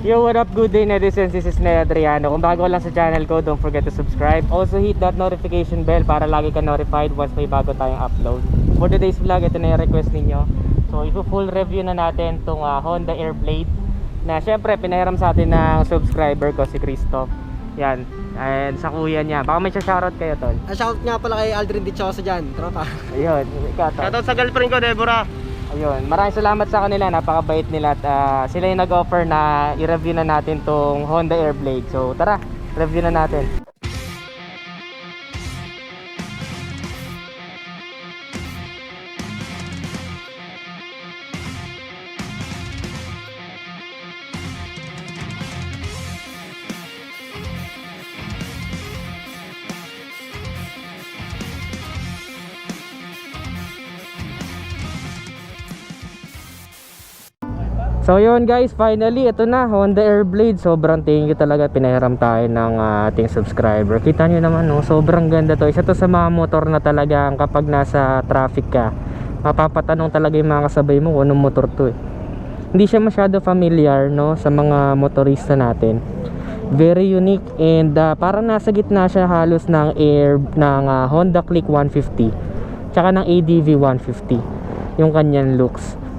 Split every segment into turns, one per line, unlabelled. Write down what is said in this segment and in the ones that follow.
Yo, what up? Good day, netizens. This is Ned Adriano. Kung bago lang sa channel ko, don't forget to subscribe. Also, hit that notification bell para lagi ka notified once may bago tayong upload. For today's vlog, ito na yung request ninyo. So, i-full review na natin itong Honda Airblade na syempre, pinahiram sa atin ng subscriber ko, si Christoph. Yan. And sa kuya niya. Baka may shoutout kayo, Tol.
Ah, shout nga pala kay Aldrin Dichosa dyan, tropa.
Ayun, ikaw, Tol.
Shoutout sa girlfriend ko, Deborah.
Ayun, maraming salamat sa kanila, napakabait nila at ah, sila yung nag-offer na i-review na natin tong Honda Airblade. So tara, review na natin. So yun guys, finally ito na Honda Airblade. Sobrang thank you talaga pinahiram tayo ng ah, ating subscriber. Kita nyo naman no, sobrang ganda to. Isa to sa mga motor na talagang kapag nasa traffic ka, mapapatanong talaga yung mga kasabay mo kung anong motor to eh. Hindi siya masyado familiar no sa mga motorista natin. Very unique and ah, parang nasa gitna siya halos ng air ng ah, Honda Click 150 tsaka ng ADV 150 yung kanyang looks.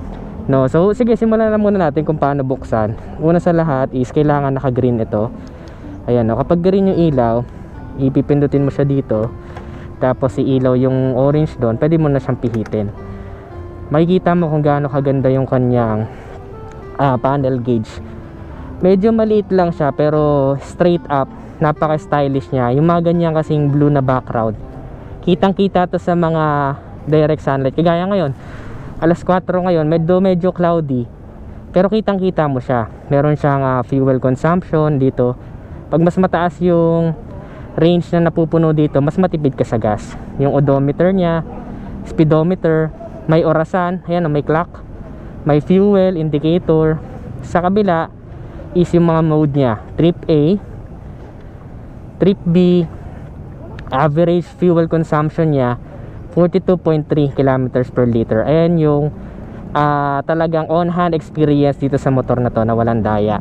No, so sige, simulan na muna natin kung paano buksan. Una sa lahat is kailangan naka-green ito. Ayan, no, kapag green yung ilaw, ipipindutin mo siya dito. Tapos si ilaw yung orange doon, pwede mo na siyang pihitin. Makikita mo kung gaano kaganda yung kanyang ah, panel gauge. Medyo maliit lang siya pero straight up, napaka-stylish niya. Yung mga ganyan kasing blue na background. Kitang-kita to sa mga direct sunlight. Kagaya ngayon, alas 4 ngayon, medyo medyo cloudy. Pero kitang-kita mo siya. Meron siyang ah, fuel consumption dito. Pag mas mataas yung range na napupuno dito, mas matipid ka sa gas. Yung odometer niya, speedometer, may orasan, ayan, may clock, may fuel indicator. Sa kabila is yung mga mode niya. Trip A, Trip B, average fuel consumption niya 42.3 kilometers per liter. Ayan yung ah, talagang on-hand experience dito sa motor na to na walang daya.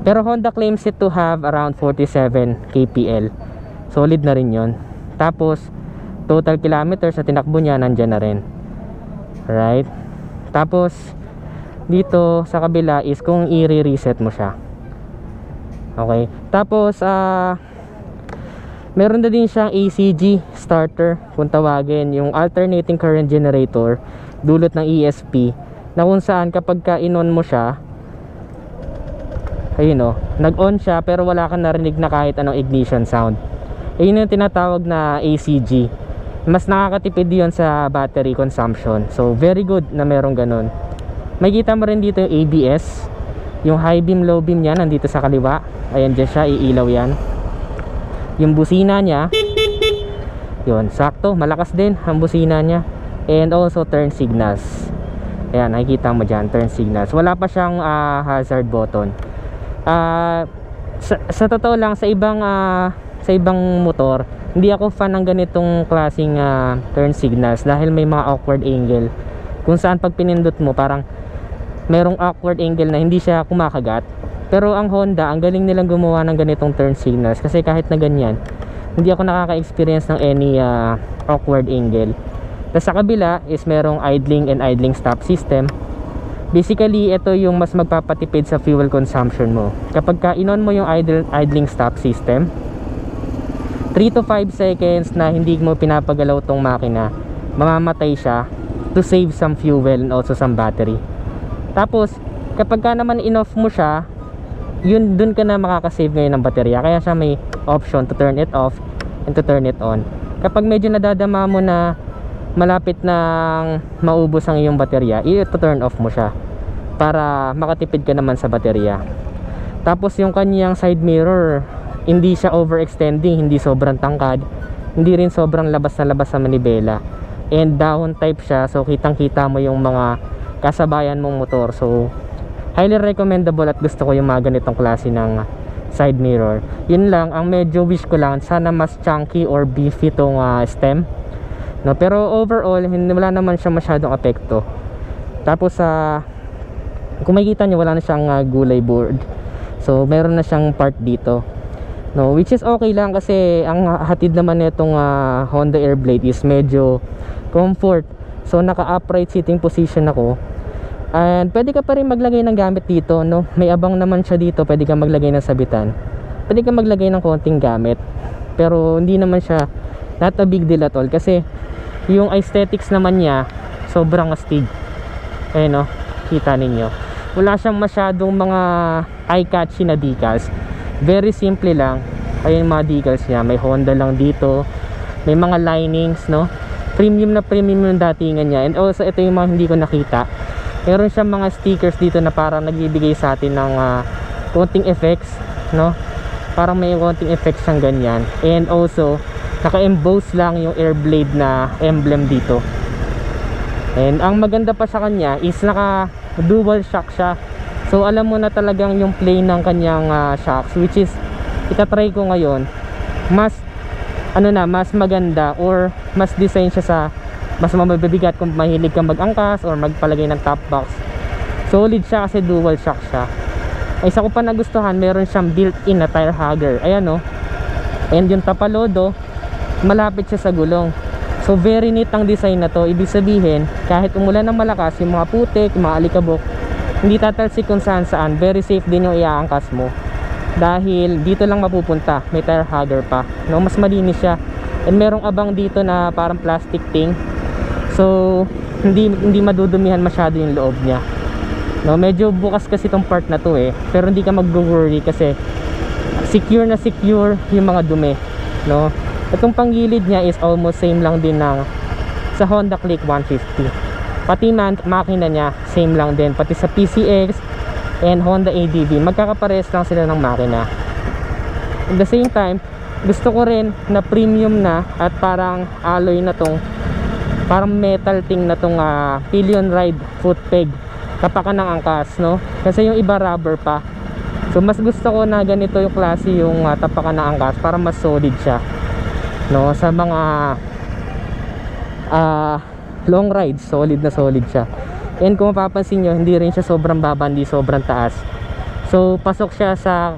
Pero Honda claims it to have around 47 kpl. Solid na rin yon. Tapos, total kilometers sa tinakbo niya nandyan na rin. Right? Tapos, dito sa kabila is kung i-reset mo siya. Okay. Tapos, ah, meron na din siyang ACG starter kung tawagin yung alternating current generator dulot ng ESP na kung saan kapag ka in-on mo siya ayun o nag-on siya pero wala kang narinig na kahit anong ignition sound. Ayun yung tinatawag na ACG mas nakakatipid yun sa battery consumption. So very good na merong ganun. Makikita mo rin dito yung ABS yung high beam low beam niya nandito sa kaliwa. Ayan dyan siya iilaw yan yung busina niya yun sakto malakas din ang busina niya. And also turn signals. Ayan nakikita mo dyan turn signals. Wala pa siyang ah, hazard button. Ah, sa, sa totoo lang sa ibang ah, sa ibang motor hindi ako fan ng ganitong klaseng ah, turn signals dahil may mga awkward angle. Kung saan pag pinindot mo parang merong awkward angle na hindi siya kumakagat pero ang Honda, ang galing nilang gumawa ng ganitong turn signals kasi kahit na ganyan, hindi ako nakaka-experience ng any ah, awkward angle. Tapos sa kabila is merong idling and idling stop system. Basically, ito yung mas magpapatipid sa fuel consumption mo. Kapag ka inon mo yung idle, idling stop system, 3 to 5 seconds na hindi mo pinapagalaw tong makina, mamamatay siya to save some fuel and also some battery. Tapos, kapag ka naman in-off mo siya, yun dun ka na makakasave ngayon ng baterya. Kaya siya may option to turn it off and to turn it on. Kapag medyo nadadama mo na malapit nang maubos ang iyong baterya i-turn off mo siya para makatipid ka naman sa baterya. Tapos yung kanyang side mirror hindi siya overextending hindi sobrang tangkad hindi rin sobrang labas na labas sa manibela. And down type siya so kitang kita mo yung mga kasabayan mong motor. So highly recommendable at gusto ko yung mga ganitong klase ng side mirror yun lang ang medyo wish ko lang sana mas chunky or beefy tong ah, stem no pero overall hindi wala naman siya masyadong apekto tapos sa kung makikita nyo wala na siyang ah, gulay board So meron na siyang part dito. No, which is okay lang kasi ang hatid naman nitong ah, Honda Airblade is medyo comfort. So naka-upright sitting position ako. And pwede ka pa rin maglagay ng gamit dito, no? May abang naman siya dito, pwede ka maglagay ng sabitan. Pwede ka maglagay ng konting gamit. Pero hindi naman siya not a big deal at all kasi yung aesthetics naman niya sobrang astig. Ayun no, kita ninyo. Wala siyang masyadong mga eye-catchy na decals. Very simple lang. Ayun mga decals niya. May Honda lang dito. May mga linings, no? Premium na premium yung datingan niya. And also, ito yung mga hindi ko nakita. Meron siyang mga stickers dito na parang nagbibigay sa atin ng ah, konting effects, no? Parang may konting effects siyang ganyan. And also, naka-emboss lang yung Airblade na emblem dito. And ang maganda pa sa kanya is naka dual shock siya. So alam mo na talagang yung plane ng kanyang ah, shocks which is itatry ko ngayon mas ano na mas maganda or mas design siya sa mas mabibigat kung mahilig kang mag-angkas or magpalagay ng top box. Solid siya kasi dual shock siya. Ay, isa ko pa nagustuhan, meron siyang built-in na tire hugger. Ayan oh. And yung tapalodo, malapit siya sa gulong. So very neat ang design na to. Ibig sabihin, kahit umulan ng malakas, yung mga putik, yung mga alikabok, hindi tatalsik kung saan saan. Very safe din yung iaangkas mo. Dahil dito lang mapupunta. May tire hugger pa. No, mas malinis siya. And merong abang dito na parang plastic thing. So, hindi hindi madudumihan masyado yung loob niya. No, medyo bukas kasi tong part na to eh. Pero hindi ka mag-worry kasi secure na secure yung mga dumi. No? Itong panggilid niya is almost same lang din ng sa Honda Click 150. Pati man, makina niya, same lang din. Pati sa PCX and Honda ADV, magkakapares lang sila ng makina. At the same time, gusto ko rin na premium na at parang alloy na tong parang metal thing na tong ah, pillion ride foot peg. Kapakan ng angkas no? Kasi yung iba rubber pa. So mas gusto ko na ganito yung klase yung ah, tapakan ng angkas para mas solid siya no? Sa mga ah, long rides solid na solid siya. And kung mapapansin nyo hindi rin siya sobrang baba hindi sobrang taas. So pasok siya sa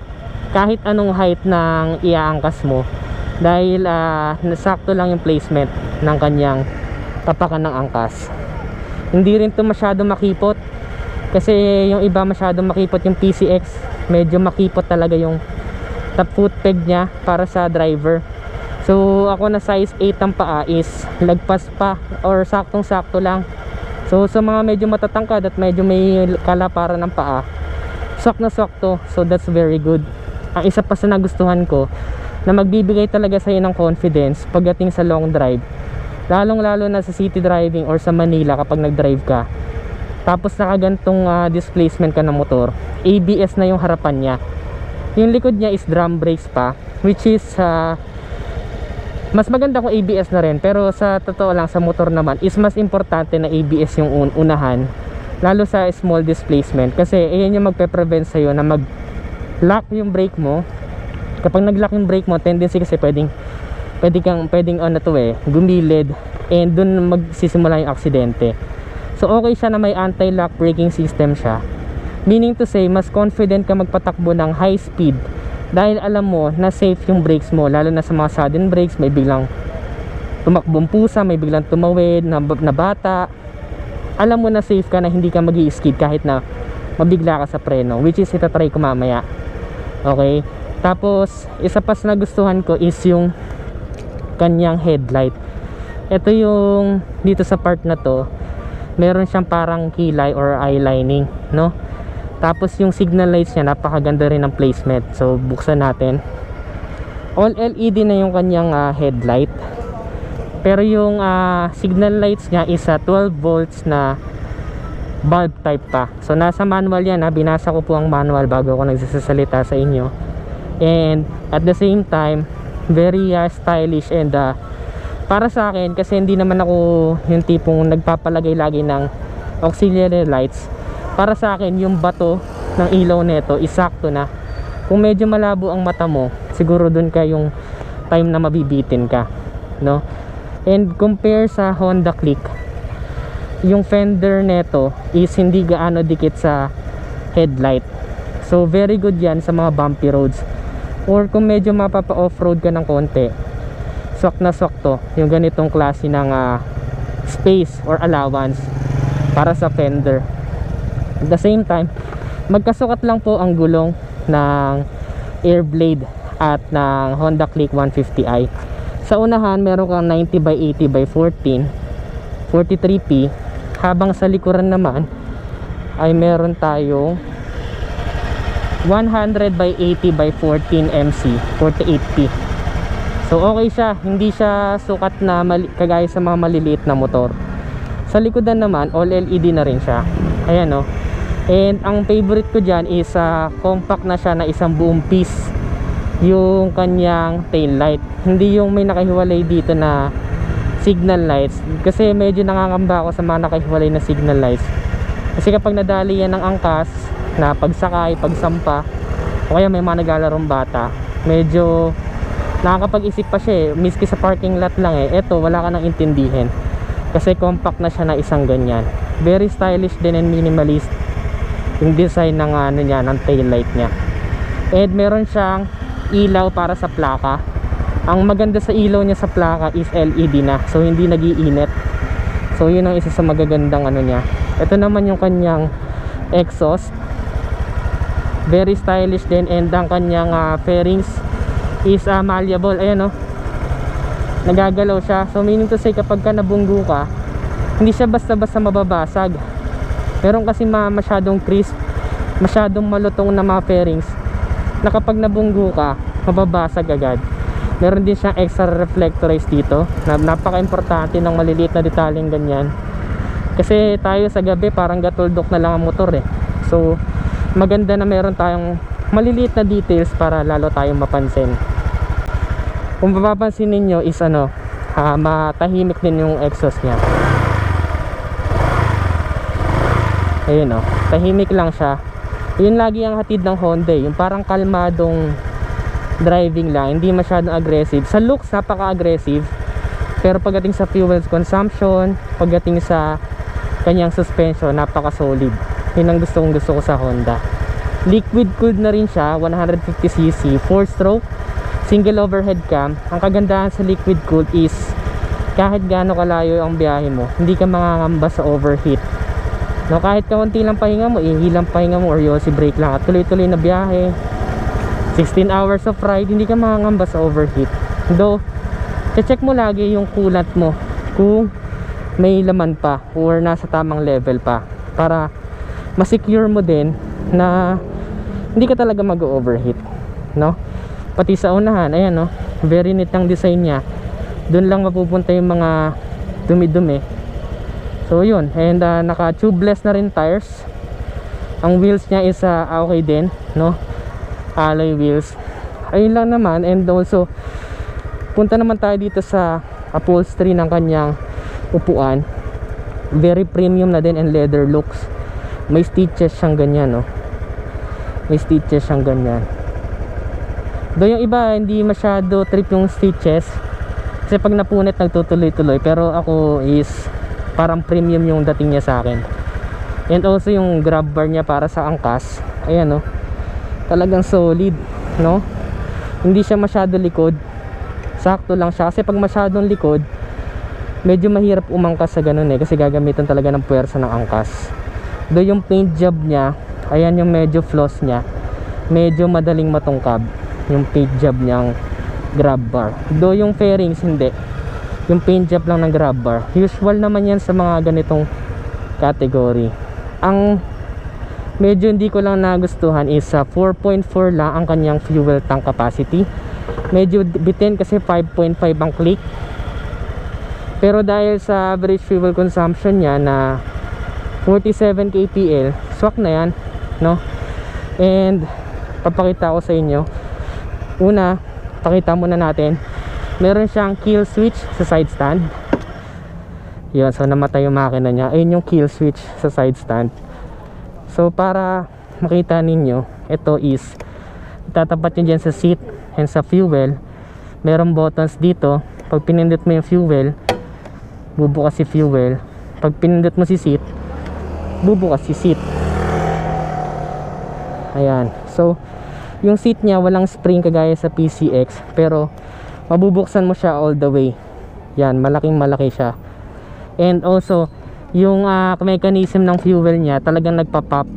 kahit anong height ng iaangkas mo dahil ah, nasakto lang yung placement ng kanyang tapakan ng angkas. Hindi rin to masyado makipot. Kasi yung iba masyado makipot yung PCX medyo makipot talaga yung top foot peg niya para sa driver. So ako na size 8 ang paa is lagpas pa or saktong sakto lang. So sa mga medyo matatangkad at medyo may kalaparan ng paa sak na sakto so that's very good. Ang isa pa sa nagustuhan ko na magbibigay talaga sa'yo ng confidence pagdating sa long drive lalong lalo na sa city driving or sa Manila kapag nag-drive ka. Tapos nakagantong ah, displacement ka ng motor ABS na yung harapan niya. Yung likod niya is drum brakes pa which is ah, mas maganda kung ABS na rin. Pero sa totoo lang sa motor naman is mas importante na ABS yung un- unahan lalo sa small displacement. Kasi ayan yung magpe-prevent sa'yo na mag lock yung brake mo. Kapag nag-lock yung brake mo tendency kasi pwedeng pwede kang pwedeng ano to eh gumilid and dun magsisimula yung aksidente. So okay siya na may anti-lock braking system siya. Meaning to say mas confident ka magpatakbo ng high speed dahil alam mo na safe yung brakes mo lalo na sa mga sudden brakes may biglang tumakbong pusa may biglang tumawid na, na bata. Alam mo na safe ka na hindi ka mag skid kahit na mabigla ka sa preno which is itatry ko mamaya. Okay? Tapos isa pa sa nagustuhan ko is yung kanyang headlight. Ito yung dito sa part na to meron siyang parang kilay or eye lining no? Tapos yung signal lights niya napakaganda rin ng placement. So buksan natin. All LED na yung kanyang ah, headlight. Pero yung ah, signal lights niya is ah, 12 volts na bulb type pa. So nasa manual yan ha? Binasa ko po ang manual bago ako nagsasalita sa inyo. And at the same time very ah, stylish and ah, para sa akin kasi hindi naman ako yung tipong nagpapalagay lagi ng auxiliary lights. Para sa akin yung bato ng ilaw nito isakto na. Kung medyo malabo ang mata mo siguro dun ka yung time na mabibitin ka no? And compare sa Honda Click yung fender neto is hindi gaano dikit sa headlight. So very good yan sa mga bumpy roads. Or kung medyo mapapa off-road ka ng konti, swak na swak to. Yung ganitong klase ng ah, space or allowance para sa fender. At the same time, magkasukat lang po ang gulong ng Airblade at ng Honda Click 150i. Sa unahan, meron kang 90 by 80 by 14 43p habang sa likuran naman ay meron tayong 100 by 80 by 14 MC 48p so okay siya. Hindi siya sukat na kagaya sa mga maliliit na motor. Sa likodan naman all LED na rin siya. Ayan o and ang favorite ko dyan is ah, compact na siya na isang buong piece. Yung kanyang tail light. Hindi yung may nakahiwalay dito na signal lights. Kasi medyo nakakamba ako sa mga nakahiwalay na signal lights. Kasi kapag nadali yan ng angkas na pagsakay, pagsampa. O kaya may mga naglalarong bata. Medyo nakakapag-isip pa siya eh. Miski sa parking lot lang eh. Eto wala ka nang intindihin. Kasi compact na siya na isang ganyan. Very stylish din and minimalist yung design ng ano niya ng tail light niya. And meron siyang ilaw para sa plaka. Ang maganda sa ilaw niya sa plaka is LED na. So hindi nagiinit. So yun ang isa sa magagandang ano niya. Ito naman yung kanyang exhaust very stylish din and ang kanyang ah, fairings is ah, malleable. Ayan oh. Nagagalaw siya. So meaning to say kapag ka nabunggo ka hindi siya basta basta mababasag. Meron kasi ma masyadong crisp masyadong malutong na mga fairings na kapag nabunggo ka mababasag agad. Meron din siyang extra reflectorize dito na napaka-importante ng maliliit na detaling ganyan. Kasi tayo sa gabi parang gatuldok na lang ang motor eh. So maganda na meron tayong maliliit na details para lalo tayong mapansin. Kung mapapansin ninyo is ano ah, matahimik din yung exhaust niya. Ayun oh. Tahimik lang siya. Yun lagi ang hatid ng Honda yung parang kalmadong driving lang hindi masyadong aggressive. Sa looks napaka aggressive pero pagdating sa fuel consumption pagdating sa kanyang suspension napaka solid yun ang gusto kong gusto ko sa Honda. Liquid cooled na rin siya 150cc 4 stroke single overhead cam. Ang kagandahan sa liquid cooled is kahit gaano kalayo ang biyahe mo hindi ka mangangamba sa overheat. No kahit kaunti lang pahinga mo ihilang pahinga mo or yosi brake lang. At tuloy-tuloy na biyahe 16 hours of ride hindi ka mangangamba sa overheat. Though check mo lagi yung coolant mo kung may laman pa or nasa tamang level pa. Para masecure mo din na hindi ka talaga mag-overheat no? Pati sa unahan ayan no? Very neat ang design niya. Doon lang mapupunta yung mga dumi-dumi. So yun. And uh, naka tubeless na rin tires. Ang wheels niya is uh, okay din no? Alloy wheels. Ayun lang naman. And also punta naman tayo dito sa upholstery ng kanyang upuan. Very premium na din and leather looks may stitches siyang ganyan no? May stitches siyang ganyan. Do yung iba hindi masyado trip yung stitches. Kasi pag napunit nagtutuloy-tuloy. Pero ako is parang premium yung dating niya sa akin. And also yung grab bar niya para sa angkas. Ayan no? Talagang solid no? Hindi siya masyado likod. Sakto lang siya. Kasi pag masyadong likod medyo mahirap umangkas sa ganun eh. Kasi gagamitan talaga ng puwersa ng angkas do yung paint job niya ayan yung medyo floss niya. Medyo madaling matungkab yung paint job niyang grab bar. Do yung fairings hindi. Yung paint job lang ng grab bar. Usual naman yan sa mga ganitong category. Ang medyo hindi ko lang nagustuhan is sa 4.4 lang ang kanyang fuel tank capacity. Medyo bitin kasi 5.5 ang click. Pero dahil sa average fuel consumption niya na 47 kpl swak na yan no? And papakita ko sa inyo. Una pakita muna natin. Meron siyang kill switch sa side stand. Yun so namatay yung makina niya. Ayun yung kill switch sa side stand. So para makita ninyo ito is itatapat nyo dyan sa seat and sa fuel merong buttons dito. Pag pinindot mo yung fuel bubukas si fuel pag pinindot mo si seat bubukas si seat Ayan. So, yung seat niya walang spring kagaya sa PCX pero mabubuksan mo siya all the way. Yan, malaking malaki siya. And also, yung ah, mechanism ng fuel niya talagang nagpa-pop.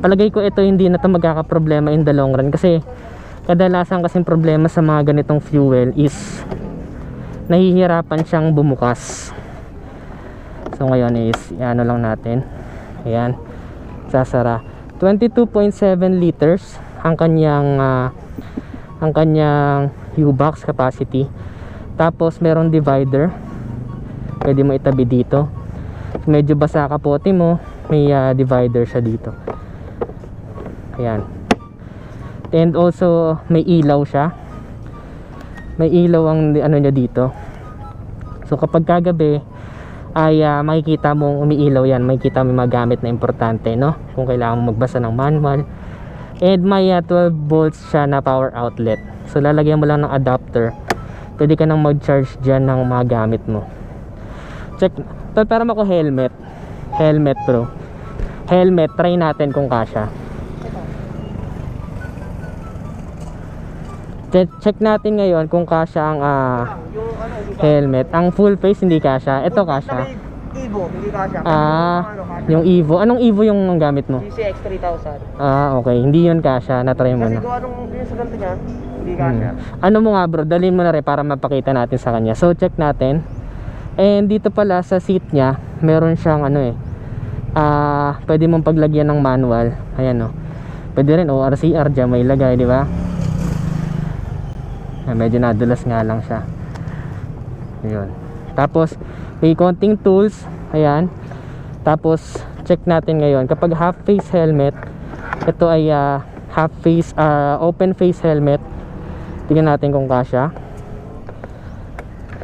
Palagay ko ito hindi na to magkakaproblema in the long run kasi kadalasan kasing problema sa mga ganitong fuel is nahihirapan siyang bumukas. So ngayon is ano lang natin. Ayan. Sasara. 22.7 liters ang kanyang ah, ang kanyang U-box capacity. Tapos merong divider. Pwede mo itabi dito. Medyo basa kapote mo, may ah, divider siya dito. Ayan. And also may ilaw siya. May ilaw ang ano niya dito. So kapag kagabi ay ah, makikita mong umiilaw yan, makikita mo yung mga na importante, no? Kung kailangan mo magbasa ng manual. And may ah, 12 volts siya na power outlet. So lalagyan mo lang ng adapter. Pwede ka nang mag-charge dyan ng mga gamit mo. Check. Tol, para ako helmet. Helmet bro. Helmet, try natin kung kasha. Check, natin ngayon kung kasha ang
hindi
helmet. Ang full face hindi kasha. Ito kasha.
Evo, hindi kasha.
Ah,
Ano, kasha.
yung Evo. Anong Evo yung gamit mo?
GCX 3000.
Ah, okay. Hindi yun kasha. Na-try mo
Kasi
na.
kung anong sa ganito niya, hindi kasha.
Hmm. Ano mo nga bro, dalhin mo na rin para mapakita natin sa kanya. So check natin. And dito pala sa seat niya, meron siyang ano eh. Ah, pwede mong paglagyan ng manual. Ayan oh. Pwede rin oh, RCR dyan may lagay, di ba? Ah, medyo nadulas nga lang siya. Ayun. Tapos may konting tools. Ayan. Tapos check natin ngayon kapag half face helmet, ito ay ah, half face ah, open face helmet. Tingnan natin kung kasya.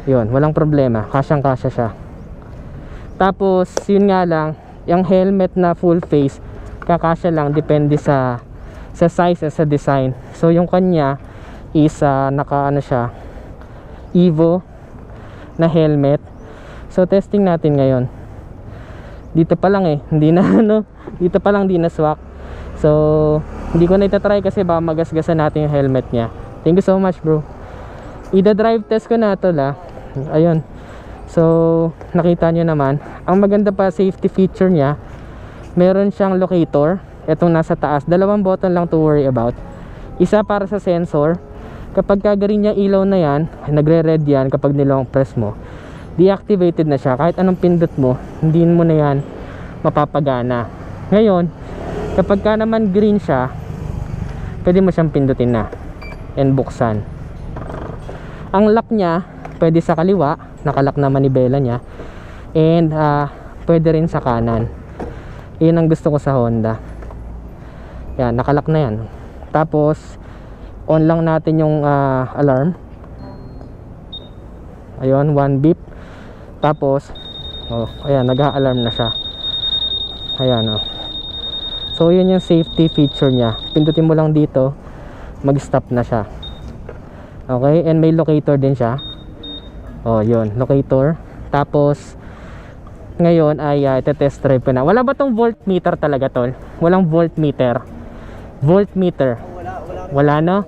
Yun, walang problema. Kasyang kasya siya. Tapos, yun nga lang, yung helmet na full face, kakasya lang depende sa sa size at sa design. So, yung kanya is ah, naka ano siya, Evo na helmet. So, testing natin ngayon. Dito pa lang eh, hindi na ano, dito pa lang di na swak. So, hindi ko na itatry kasi baka magasgasan natin yung helmet niya. Thank you so much bro. Ida-drive test ko na to la. Ayun. So, nakita nyo naman. Ang maganda pa safety feature niya, meron siyang locator. Itong nasa taas. Dalawang button lang to worry about. Isa para sa sensor. Kapag kagarin niya ilaw na yan, nagre-red yan kapag nilong press mo. Deactivated na siya. Kahit anong pindot mo, hindi mo na yan mapapagana. Ngayon, kapag ka naman green siya, pwede mo siyang pindutin na and buksan. Ang lock niya, pwede sa kaliwa, nakalak na manibela niya. And ah, pwede rin sa kanan. Iyon ang gusto ko sa Honda. Yan, nakalak na yan. Tapos, on lang natin yung ah, alarm. Ayun, one beep. Tapos, oh, ayan, nag-alarm na siya. Ayan, oh. So, yun yung safety feature niya. Pindutin mo lang dito, mag-stop na siya. Okay, and may locator din siya. Oh, yun, locator. Tapos ngayon ay uh, test drive ko na. Wala ba tong voltmeter talaga tol? Walang voltmeter. Voltmeter. Wala, no?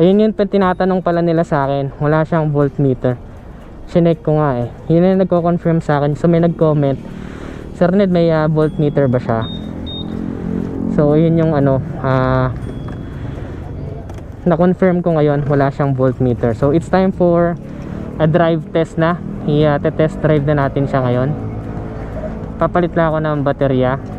Ayun yun pa tinatanong pala nila sa akin. Wala siyang voltmeter. Sinek ko nga eh. Yun yung nagko-confirm sa akin. So may nag-comment. Sir Ned, may ah, voltmeter ba siya? So yun yung ano, ah na-confirm ko ngayon wala siyang voltmeter. So it's time for a drive test na. I-test drive na natin siya ngayon. Papalit lang ako ng baterya.